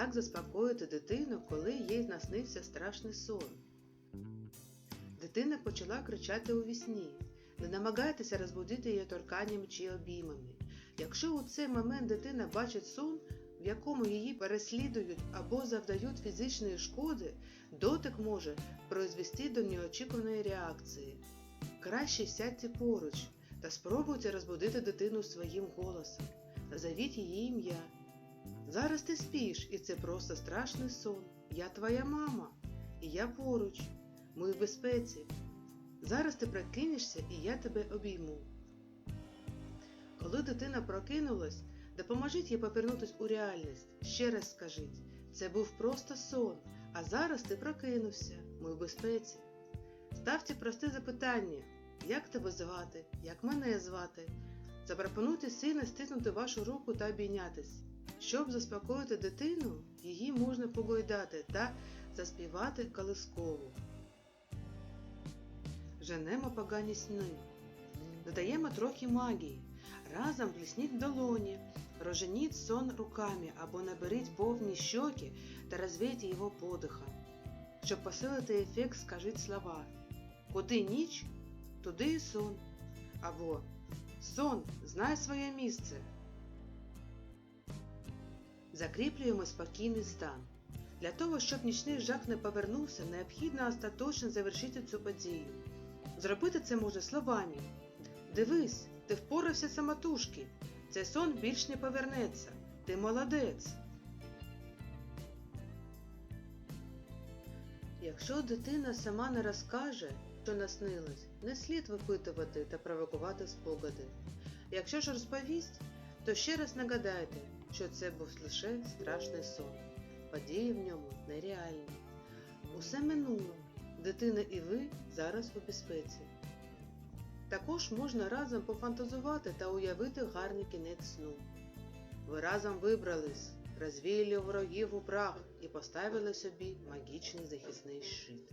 Як заспокоїти дитину, коли їй наснився страшний сон? Дитина почала кричати у вісні. Не намагайтеся розбудити її торканням чи обіймами. Якщо у цей момент дитина бачить сон, в якому її переслідують або завдають фізичної шкоди, дотик може призвести до неочікуваної реакції. Краще сядьте поруч та спробуйте розбудити дитину своїм голосом. Назовіть її ім'я. Зараз ти спиш, і це просто страшний сон. Я твоя мама, і я поруч. Ми в безпеці. Зараз ти прокинешся, і я тебе обійму. Коли дитина прокинулась, допоможіть їй повернутися у реальність. Ще раз скажіть, це був просто сон, а зараз ти прокинувся. Ми в безпеці. Ставте просте запитання, як тебе звати, як мене звати. Запропонуйте сильно стиснути вашу руку та обійнятись. Щоб заспокоїти дитину, її можна погойдати та заспівати колискову. Женемо погані сни. Додаємо трохи магії. Разом плесніть в долоні, розженіть сон руками або наберіть повні щоки та розвійте його подихом. Щоб посилити ефект, скажіть слова. Куди ніч, туди і сон. Або Сон, знай своє місце. Закріплюємо спокійний стан. Для того, щоб нічний жах не повернувся, необхідно остаточно завершити цю подію. Зробити це можна словами. Дивись, ти впорався самотужки. Цей сон більш не повернеться. Ти молодець. Якщо дитина сама не розкаже, що наснилось, не слід випитувати та провокувати спогади. Якщо ж розповість, то ще раз нагадайте, що це був лише страшний сон. Події в ньому нереальні. Усе минуло. Дитина і ви зараз у безпеці. Також можна разом пофантазувати та уявити гарний кінець сну. Ви разом вибрались, розвіяли ворогів у прах і поставили собі магічний захисний щит.